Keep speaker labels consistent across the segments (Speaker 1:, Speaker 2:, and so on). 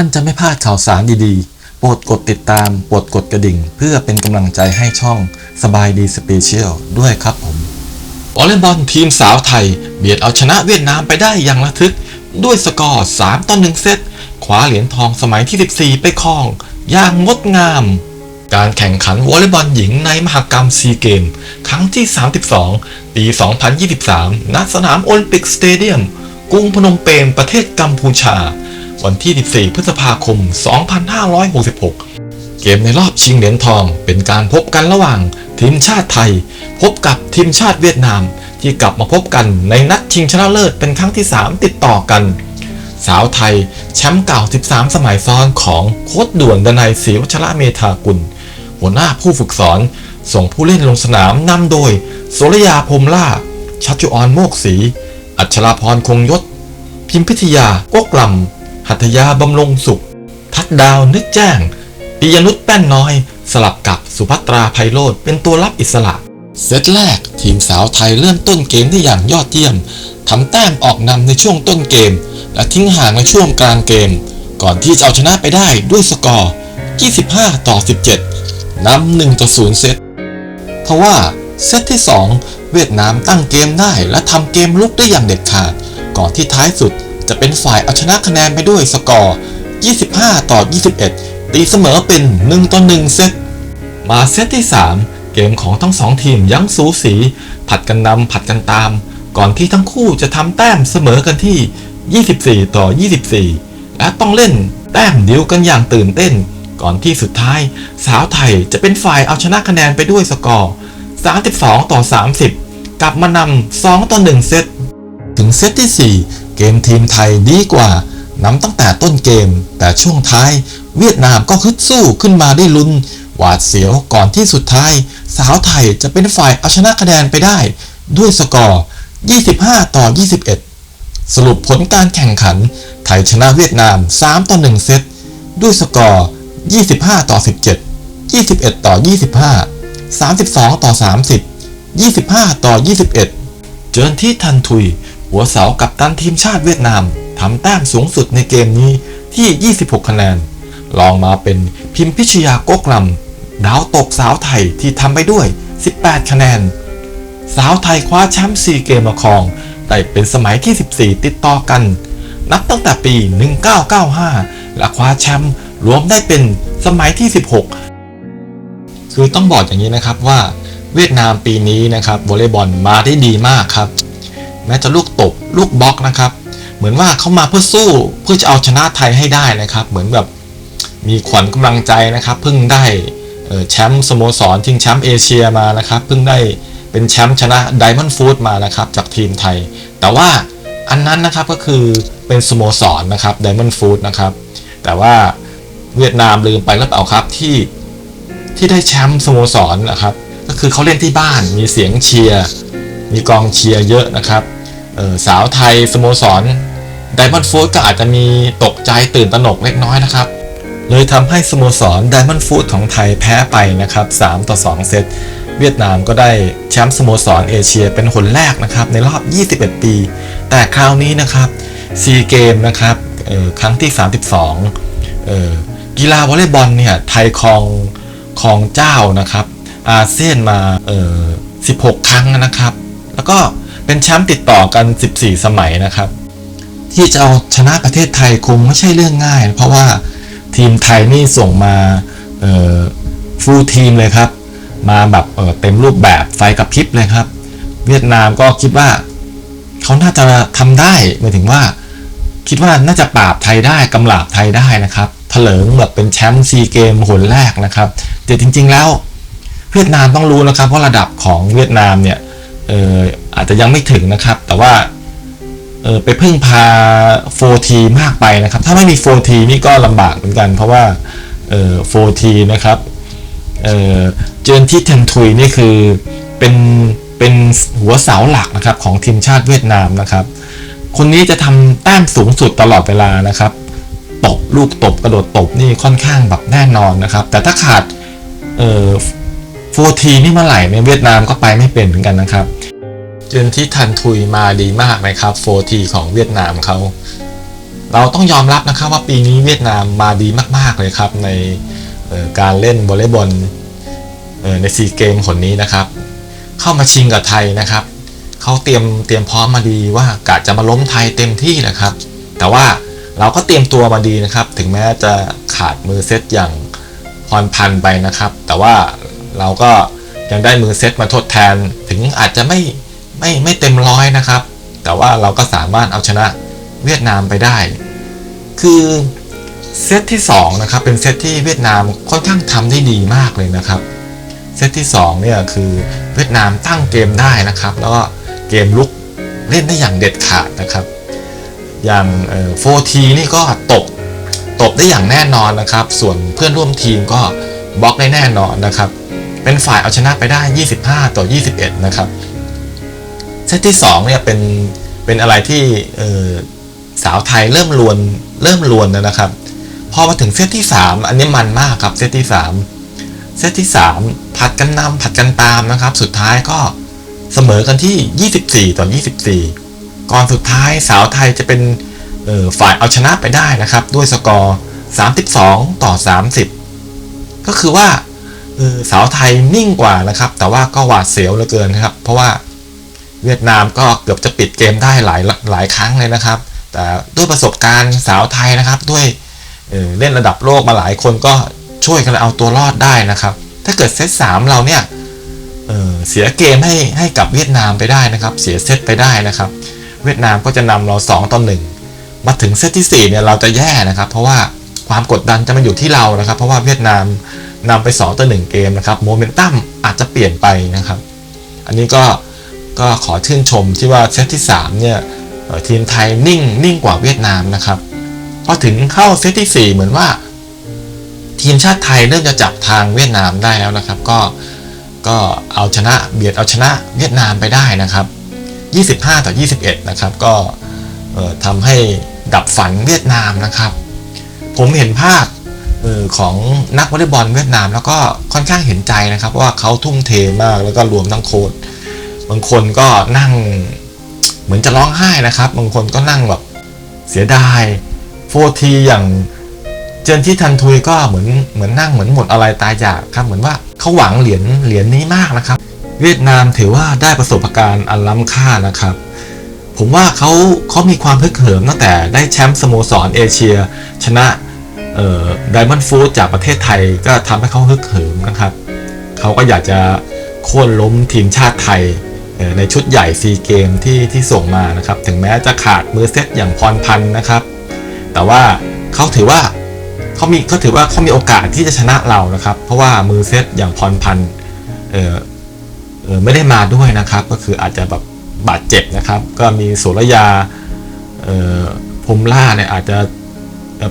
Speaker 1: านจะไม่พลาดข่าวสารดีๆ โปรดกดติดตาม โปรดกดกระดิ่ง เพื่อเป็นกำลังใจให้ช่องสบายดีสเปเชียลด้วยครับผมวอลเลย์บอลทีมสาวไทย เบียดเอาชนะเวียดนามไปได้อย่างระทึก ด้วยสกอร์ 3 ต่อ 1 เซตคว้าเหรียญทองสมัยที่ 14 ไปครองอย่างงดงาม การแข่งขันวอลเลย์บอลหญิงในมหกรรมซีเกม ครั้งที่ 32 ปี 2023 ณ สนามโอลิมปิกสเตเดียม กรุงพนมเปญประเทศกัมพูชา วันที่ 14 พฤษภาคม 2566 เกมในรอบชิงเหรียญทอง เป็นการพบกันระหว่างทีมชาติไทย พบกับทีมชาติเวียดนาม ที่กลับมาพบกันในนัดชิงชนะเลิศเป็นครั้งที่ 3 ติดต่อกัน สาวไทยแชมป์เก่า 13 สมัยซ้อนของโค้ชด่วนดนัยศรีวัชระเมธากุล หัวหน้าผู้ฝึกสอน ส่งผู้เล่นลงสนามนำโดยโสรยาพรมล่า ชัชจุออนโมกศรีอัชราพรคงยศ พิมพิทยากกลำ หัตยาบำรงสุข ทัดดาวนึกแจ้งปิยนุชแป้นน้อย สลับกับสุภัตราไพโรธเป็นตัวรับอิสระ เซตแรกทีมสาวไทยเริ่มต้นเกมได้อย่างยอดเยี่ยมทำแต้มออกนำในช่วงต้นเกม และทิ้งห่างในช่วงกลางเกม ก่อนที่จะเอาชนะไปได้ด้วยสกอร์ 25 ต่อ 17นำ1ต่อ0เซตทว่าเซตที่ 2 เวียดนามตั้งเกมได้และทำเกมลุกได้อย่างเด็ดขาด ก่อนที่ท้ายสุด จะเป็นฝ่ายเอาชนะคะแนนไปด้วยสกอร์ 25 ต่อ 21 ตีเสมอเป็น 1 ต่อ 1 เซต มาเซตที่ 3 เกมของทั้งสองทีมยังสูสี ผัดกันนำผัดกันตาม ก่อนที่ทั้งคู่จะทำแต้มเสมอกันที่ 24 ต่อ 24 และต้องเล่นแต้มเดียวกันอย่างตื่นเต้น ก่อนที่สุดท้าย สาวไทยจะเป็นฝ่ายเอาชนะคะแนนไปด้วยสกอร์ 32 ต่อ 30 กลับมานำ2ต่อ 1 เซต ถึงเซตที่ 4 เกมทีมไทยดีกว่านำตั้งแต่ต้นเกม แต่ช่วงท้ายเวียดนามก็ฮึดสู้ขึ้นมาได้ลุ้น หวาดเสียวก่อนที่สุดท้าย สาวไทยจะเป็นฝ่ายเอาชนะคะแนนไปได้ ด้วยสกอร์ 25 ต่อ 21 สรุปผลการแข่งขัน ไทยชนะเวียดนาม 3 ต่อ 1 เซต ด้วยสกอร์ 25 ต่อ 17 21 ต่อ 25 32 ต่อ 30 25 ต่อ 21 เจินที่ทันทุย หัวเสากับตันทีมชาติเวียดนามทำแต้มสูงสุดในเกมนี้ที่ 26 คะแนนลองมาเป็นพิมพิชยาโกกลำดาวตกสาวไทยที่ทำไปด้วย 18 คะแนน สาวไทยคว้าแชมป์ซีเกมมาครองได้เป็นสมัยที่ 14 ติดต่อกัน นับตั้งแต่ปี 1995 และคว้าแชมป์รวมได้เป็นสมัยที่ 16 คือต้องบอกอย่างนี้นะครับว่าเวียดนามปีนี้นะครับวอลเลย์บอลมาได้ดีมากครับ แม้จะลูกตบลูกบล็อกนะครับ เหมือนว่าเขามาเพื่อสู้เพื่อจะเอาชนะไทยให้ได้นะครับ เหมือนแบบมีขวัญกำลังใจนะครับ เพิ่งได้แชมป์สโมสรชิงแชมป์เอเชียมานะครับ เพิ่งได้เป็นแชมป์ชนะไดมอนด์ฟูดมานะครับ จากทีมไทย แต่ว่าอันนั้นนะครับก็คือเป็นสโมสรนะครับไดมอนด์ฟูดนะครับ แต่ว่าเวียดนามลืมไปหรือเปล่าครับที่ที่ได้แชมป์สโมสรนะครับ ก็คือเขาเล่นที่บ้านมีเสียงเชียร์ มีกองเชียร์เยอะนะครับสาวไทยสโมสรไดมอนด์ฟูดก็อาจจะมีตกใจตื่นตระหนกเล็กน้อยนะครับ เลยทำให้สโมสรไดมอนด์ฟูดของไทยแพ้ไปนะครับ 3 ต่อ 2 เซต เวียดนามก็ได้แชมป์สโมสรเอเชียเป็นคนแรกนะครับ ในรอบ 21 ปี แต่คราวนี้นะครับซีเกมนะครับครั้งที่ 32เอ่อกีฬาวอลเลย์บอลเนี่ยไทยครองครองเจ้านะครับ อาเซียนมา 16 ครั้งนะครับ แล้วก็เป็นแชมป์ติดต่อกัน 14 สมัยนะครับ ที่จะเอาชนะประเทศไทยคงไม่ใช่เรื่องง่าย เพราะว่าทีมไทยนี่ส่งมาฟูลทีมเลยครับ มาแบบเเต็มรูปแบบไฟกระพริบเลยครับ เวียดนามก็คิดว่าเขาน่าจะทำได้หมายถึงว่า คิดว่าน่าจะปราบไทยได้กำราบไทยได้นะครับเถลิงแบบเป็นแชมป์ซีเกมหนแรกนะครับ แต่จริงๆแล้ว เวียดนามต้องรู้นะครับว่าระดับของเวียดนามเนี่ย เอออาจจะยังไม่ถึงนะครับ แต่ว่าเออไปพึ่งพา 4T มากไปนะครับ ถ้าไม่มี 4T นี่ก็ลำบากเหมือนกัน เพราะว่าเออ 4T นะครับเออเจนที่เทนทุยนี่คือเป็นเป็นหัวเสาหลักนะครับของทีมชาติเวียดนามนะครับ คนนี้จะทำแต้มสูงสุดตลอดเวลานะครับตบลูกตบกระโดดตบนี่ค่อนข้างแบบแน่นอนนะครับ แต่ถ้าขาดเอ่อ 4T นี่เมื่อไหร่ในเวียดนามก็ไปไม่เป็นเหมือนกันนะครับ เจนที่ทันทุยมาดีมากนะครับ 4T ของเวียดนามเขาเราต้องยอมรับนะครับว่าปีนี้เวียดนามมาดีมาก ๆ เลยครับ ในการเล่นวอลเลย์บอลในซีเกมคนนี้นะครับ เข้ามาชิงกับไทยนะครับเขาเตรียมเตรียมพร้อมมาดีว่ากะจะมาล้มไทยเต็มที่นะครับ แต่ว่าเราก็เตรียมตัวมาดีนะครับ ถึงแม้จะขาดมือเซตอย่างพรพันไปนะครับ แต่ว่าเราก็ยังได้มือเซตมาทดแทน ถึงอาจจะไม่ ไม่ไม่เต็มร้อยนะครับ แต่ว่าเราก็สามารถเอาชนะเวียดนามไปได้ คือเซตที่2นะครับเป็นเซตที่เวียดนามค่อนข้างทำได้ดีมากเลยนะครับเซตที่2เนี่ยคือเวียดนามตั้งเกมได้นะครับ แล้วก็เกมลุกเล่นได้อย่างเด็ดขาดนะครับ อย่างโฟทีนี่ก็ตบตบได้อย่างแน่นอนนะครับ ส่วนเพื่อนร่วมทีมก็บล็อกได้แน่นอนนะครับ เป็นฝ่ายเอาชนะไปได้ 25 ต่อ 21 นะครับ เซตที่2เนี่ยเป็นเป็นอะไรที่สาวไทยเริ่มลวนเริ่มลวนแล้วนะครับพอมาถึงเซตที่ 3 อันนี้มันมากครับเซตที่ 3 เซตที่ 3 ผัดกันนำผัดกันตามนะครับ สุดท้ายก็เสมอกันที่ 24 ต่อ 24 ก่อนสุดท้ายสาวไทยจะเป็นฝ่ายเอาชนะไปได้นะครับ ด้วยสกอร์ 32 ต่อ 30 ก็คือว่าสาวไทยนิ่งกว่านะครับ แต่ว่าก็หวาดเสียวเหลือเกินนะครับ เพราะว่า เวียดนามก็เกือบจะปิดเกมได้หลายหลายครั้งเลยนะครับ แต่ด้วยประสบการณ์สาวไทยนะครับ ด้วยเเล่นระดับโลกมาหลายคนก็ช่วยกันเอาตัวรอดได้นะครับ ถ้าเกิดเซตสามเราเนี่ยเเสียเกมให้ให้กับเวียดนามไปได้นะครับ เสียเซตไปได้นะครับ เวียดนามก็จะนำเรา2ต่อ1มาถึงเซตที่ 4 เนี่ยเราจะแย่นะครับ เพราะว่าความกดดันจะมาอยู่ที่เรานะครับ เพราะว่าเวียดนามนำไป2ต่อ1เกมนะครับโมเมนตัมอาจจะเปลี่ยนไปนะครับ อันนี้ก็ ก็ขอชื่นชมที่ว่าเซตที่3เนี่ยทีมไทยนิ่งนิ่งกว่าเวียดนามนะครับพอถึงเข้าเซตที่ 4 เหมือนว่า ทีมชาติไทยเริ่มจะจับทางเวียดนามได้แล้วนะครับ ก็ก็เอาชนะเบียดเอาชนะเวียดนามไปได้นะครับ 25 ต่อ 21 นะครับ ก็ทำให้ดับฝันเวียดนามนะครับ ผมเห็นภาพของนักวอลเลย์บอลเวียดนาม แล้วก็ค่อนข้างเห็นใจนะครับว่าเขาทุ่มเทมากแล้วก็รวมทั้งโค้ช บางคนก็นั่งเหมือนจะร้องไห้นะครับ บางคนก็นั่งแบบเสียดายโฟทีอย่างเจนที่ทันทุยก็เหมือนเหมือนนั่งเหมือนหมดอะไรตายอยากครับ เหมือนว่าเขาหวังเหรียญเหรียญนี้มากนะครับ เวียดนามถือว่าได้ประสบการณ์อันล้ำค่านะครับ ผมว่าเขาเขามีความพึกเหิมตั้งแต่ได้แชมป์สโมสรเอเชีย ชนะเอ่อไดมอนด์ฟูดจากประเทศไทยก็ทำให้เขาฮึกเหิมนะครับ เขาก็อยากจะโค่นล้มทีมชาติไทย ในชุดใหญ่ซีเกมที่ที่ส่งมานะครับ ถึงแม้จะขาดมือเซตอย่างพรพันธ์นะครับ แต่ว่าเขาถือว่าเขามีเขาถือว่าเขามีโอกาสที่จะชนะเรานะครับ เพราะว่ามือเซตอย่างพรพันธ์เออเออไม่ได้มาด้วยนะครับ ก็คืออาจจะแบบบาดเจ็บนะครับ ก็มีสุรยาเออพรมล่าเนี่ยอาจจะ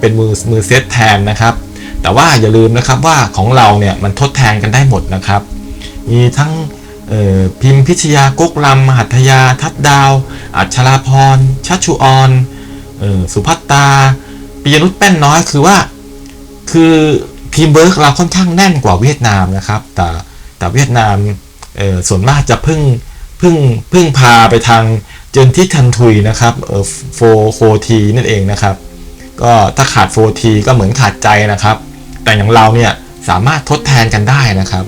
Speaker 1: เป็นมือมือเซตแทนนะครับ แต่ว่าอย่าลืมนะครับว่าของเราเนี่ยมันทดแทนกันได้หมดนะครับ มีทั้ง พิมพิชยากกลำมหัทยา ทัดดาว อัชราพรชัชชุออนออสุภัตตาปิยนุชแป้นน้อยคือว่าคือทีมเวิร์กเราค่อนข้างแน่นกว่าเวียดนามนะครับ แต่แต่เวียดนามส่วนมากจะพึ่งพึ่งพึ่งพาไปทางเจนที่ทันทุยนะครับเอ่อโฟโฟทีนั่นเองนะครับ ก็ถ้าขาดโฟทีก็เหมือนขาดใจนะครับ แต่อย่างเราเนี่ยสามารถทดแทนกันได้นะครับ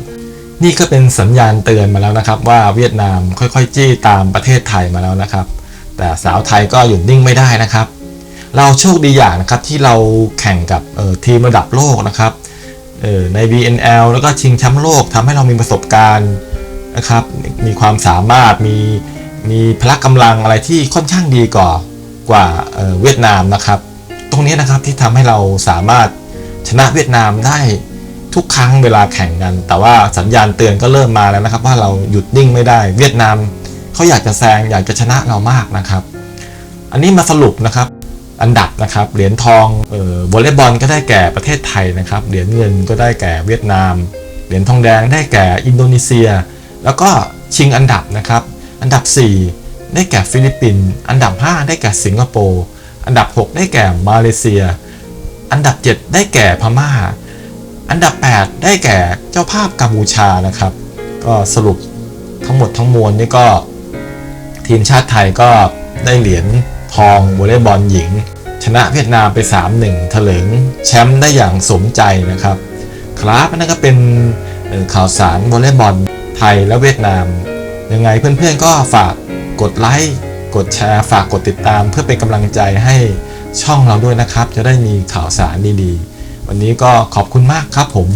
Speaker 1: นี่ก็เป็นสัญญาณเตือนมาแล้วนะครับว่าเวียดนามค่อยๆ จี้ตามประเทศไทยมาแล้วนะครับ แต่สาวไทยก็หยุดนิ่งไม่ได้นะครับ เราโชคดีอย่างนะครับที่เราแข่งกับออทีมระดับโลกนะครับออใน BNL แล้วก็ชิงแชมป์โลกทำให้เรามีประสบการณ์นะครับ มีความสามารถมีมีพละกำลังอะไรที่ค่อนข้างดีกว่ากว่าเออเวียดนามนะครับ ตรงนี้นะครับที่ทำให้เราสามารถชนะเวียดนามได้ ทุกครั้งเวลาแข่งกัน แต่ว่าสัญญาณเตือนก็เริ่มมาแล้วนะครับ ว่าเราหยุดนิ่งไม่ได้ เวียดนามเขาอยากจะแซงอยากจะชนะเรามากนะครับ อันนี้มาสรุปนะครับ อันดับนะครับเหรียญทองเอ่อวอลเลย์บอลก็ได้แก่ประเทศไทยนะครับเหรียญเงินก็ได้แก่เวียดนาม เหรียญทองแดงได้แก่อินโดนีเซีย แล้วก็ชิงอันดับนะครับ อันดับ 4 ได้แก่ฟิลิปปินส์อันดับ 5 ได้แก่สิงคโปร์อันดับ 6 ได้แก่มาเลเซีย อันดับ 7 ได้แก่พม่า อันดับ 8 ได้แก่เจ้าภาพกัมพูชานะครับ ก็สรุปทั้งหมดทั้งมวลนี่ก็ ทีมชาติไทยก็ได้เหรียญทองวอลเลย์บอลหญิง ชนะเวียดนามไป 3-1ถลิงแชมป์ได้อย่างสมใจนะครับ ครับนั่นก็เป็นข่าวสารวอลเลย์บอลไทยและเวียดนาม ยังไงเพื่อนๆก็ฝากกดไลค์กดแชร์ฝากกดติดตามเพื่อเป็นกำลังใจให้ช่องเราด้วยนะครับ จะได้มีข่าวสารดีๆ วันนี้ก็ขอบคุณมากครับผม